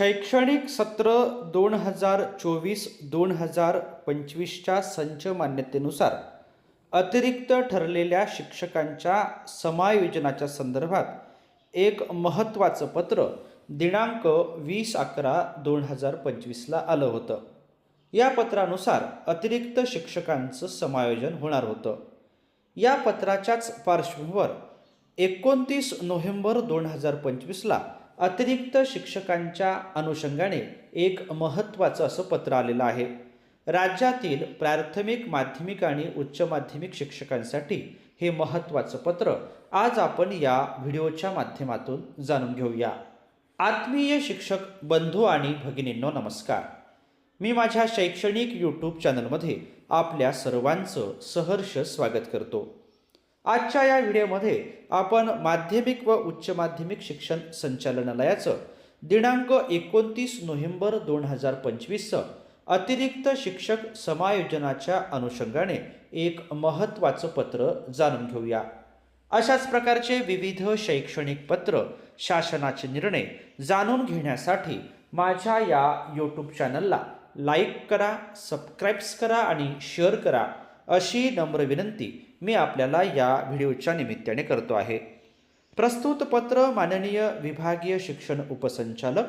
शैक्षणिक सत्र दोन हजार चोवीस दोन हजार पंचवीसच्या संच मान्यतेनुसार अतिरिक्त ठरलेल्या शिक्षकांच्या समायोजनाच्या संदर्भात एक महत्त्वाचं पत्र दिनांक वीस अकरा दोन हजार पंचवीसला आलं होतं. या पत्रानुसार अतिरिक्त शिक्षकांचं समायोजन होणार होतं. या पत्राच्याच पार्श्वभूमीवर एकोणतीस नोव्हेंबर दोन हजार पंचवीसला अतिरिक्त शिक्षकांच्या अनुषंगाने एक महत्त्वाचं असं पत्र आलेलं आहे. राज्यातील प्राथमिक माध्यमिक आणि उच्च माध्यमिक शिक्षकांसाठी हे महत्त्वाचं पत्र आज आपण या व्हिडिओच्या माध्यमातून जाणून घेऊया. आत्मीय शिक्षक बंधू आणि भगिनींनो नमस्कार. मी माझ्या शैक्षणिक यूट्यूब चॅनलमध्ये आपल्या सर्वांचं सहर्ष स्वागत करतो. आजच्या या व्हिडिओमध्ये आपण माध्यमिक व उच्च माध्यमिक शिक्षण संचालनालयाचं दिनांक एकोणतीस नोव्हेंबर दोन हजार पंचवीसचं अतिरिक्त शिक्षक समायोजनाच्या अनुषंगाने एक महत्त्वाचं पत्र जाणून घेऊया. अशाच प्रकारचे विविध शैक्षणिक पत्र शासनाचे निर्णय जाणून घेण्यासाठी माझ्या या यूट्यूब चॅनलला लाईक करा सबस्क्राईब्स करा आणि शेअर करा अशी नम्र विनंती मी आपल्याला या व्हिडिओच्या निमित्ताने करतो आहे. प्रस्तुत पत्र माननीय विभागीय शिक्षण उपसंचालक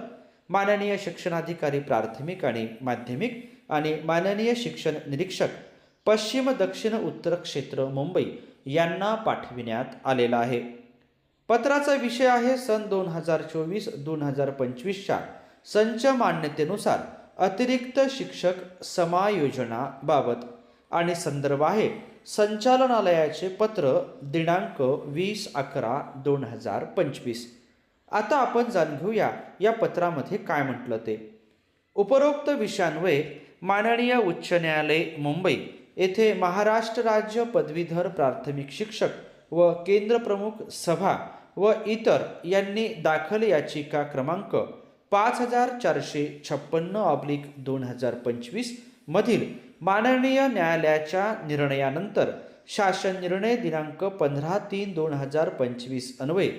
माननीय शिक्षणाधिकारी प्राथमिक आणि माध्यमिक आणि माननीय शिक्षण निरीक्षक पश्चिम दक्षिण उत्तर क्षेत्र मुंबई यांना पाठविण्यात आलेला आहे. पत्राचा विषय आहे सन दोन हजार चोवीस दोन हजार पंचवीसच्या संच मान्यतेनुसार अतिरिक्त शिक्षक समायोजनाबाबत. आणि संदर्भ आहे संचालनालयाचे पत्र दिनांक वीस अकरा दोन हजार पंचवीस. आता आपण जाणून घेऊया या पत्रामध्ये काय म्हटलं ते. उपरोक्त विषयांवये माननीय उच्च न्यायालय मुंबई येथे महाराष्ट्र राज्य पदवीधर प्राथमिक शिक्षक व केंद्रप्रमुख सभा व इतर यांनी दाखल याचिका क्रमांक पाच हजार चारशे छप्पन्न ऑब्लिक दोन हजार पंचवीस मधील माननीय न्यायालयाच्या निर्णयानंतर शासन निर्णय दिनांक पंधरा तीन दोन हजार पंचवीस अन्वये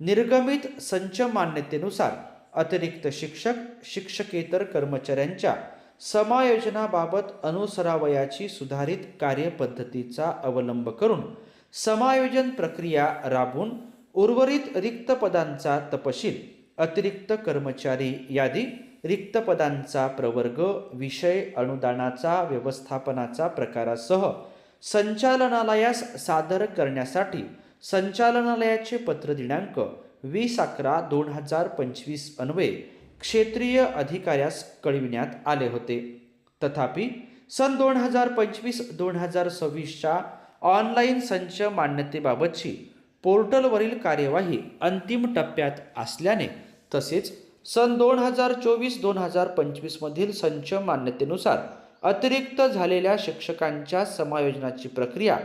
निर्गमित संच मान्यतेनुसार अतिरिक्त शिक्षक शिक्षकेतर कर्मचाऱ्यांच्या समायोजनाबाबत अनुसरावयाची सुधारित कार्यपद्धतीचा अवलंब करून समायोजन प्रक्रिया राबवून उर्वरित रिक्त पदांचा तपशील अतिरिक्त कर्मचारी यादी रिक्त पदांचा प्रवर्ग विषय अनुदानाचा व्यवस्थापनाचा प्रकारासह संचालनालयास सादर करण्यासाठी संचालनालयाचे पत्र दिनांक वीस अकरा दोन हजार पंचवीस अन्वये क्षेत्रीय अधिकाऱ्यास कळविण्यात आले होते. तथापि सन दोन हजार पंचवीस दोन हजार सव्वीसच्या ऑनलाईन संच मान्यतेबाबतची पोर्टलवरील कार्यवाही अंतिम टप्प्यात असल्याने तसेच सन दोन हजार चोवीस दोन हजार पंचवीसमधील संच मान्यतेनुसार अतिरिक्त झालेल्या शिक्षकांच्या समायोजनाची प्रक्रिया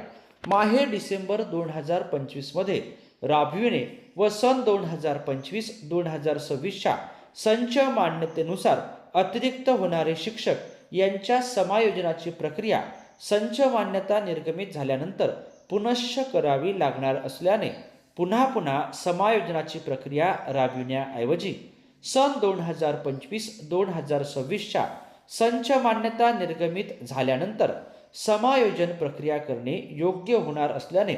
माहे डिसेंबर दोन हजार पंचवीसमध्ये राबविणे व सन दोन हजार पंचवीस दोन हजार सव्वीसच्या संच मान्यतेनुसार अतिरिक्त होणारे शिक्षक यांच्या समायोजनाची प्रक्रिया संच मान्यता निर्गमित झाल्यानंतर पुनश्च करावी लागणार असल्याने पुन्हा पुन्हा समायोजनाची प्रक्रिया राबविण्याऐवजी सन दोन हजार पंचवीस दोन हजार सव्वीसच्या संच मान्यता निर्गमित झाल्यानंतर समायोजन प्रक्रिया करणे योग्य होणार असल्याने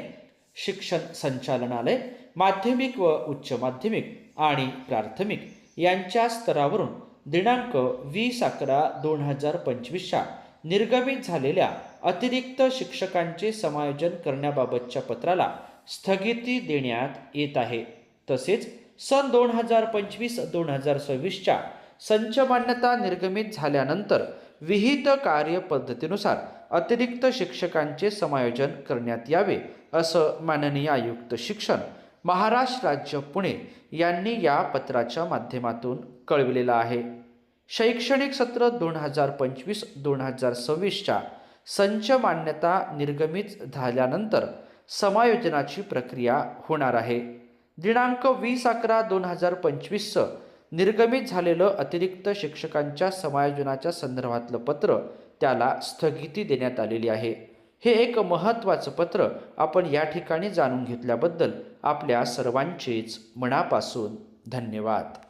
शिक्षण संचालनालय माध्यमिक व उच्च माध्यमिक आणि प्राथमिक यांच्या स्तरावरून दिनांक वीस अकरा दोन हजार पंचवीसच्या निर्गमित झालेल्या अतिरिक्त शिक्षकांचे समायोजन करण्याबाबतच्या पत्राला स्थगिती देण्यात येत आहे. तसेच सन दोन हजार पंचवीस दोन हजार सव्वीसच्या संच मान्यता निर्गमित झाल्यानंतर विहित कार्यपद्धतीनुसार अतिरिक्त शिक्षकांचे समायोजन करण्यात यावे असं माननीय आयुक्त शिक्षण महाराष्ट्र राज्य पुणे यांनी या पत्राच्या माध्यमातून कळविलेलं आहे. शैक्षणिक सत्र दोन हजार पंचवीस दोन हजार सव्वीसच्या संच मान्यता निर्गमित झाल्यानंतर समायोजनाची प्रक्रिया होणार आहे. दिनांक वीस अकरा दोन हजार पंचवीसचं निर्गमित झालेलं अतिरिक्त शिक्षकांच्या समायोजनाच्या संदर्भातलं पत्र त्याला स्थगिती देण्यात आलेली आहे. हे एक महत्त्वाचं पत्र आपण या ठिकाणी जाणून घेतल्याबद्दल आपल्या सर्वांचेच मनापासून धन्यवाद.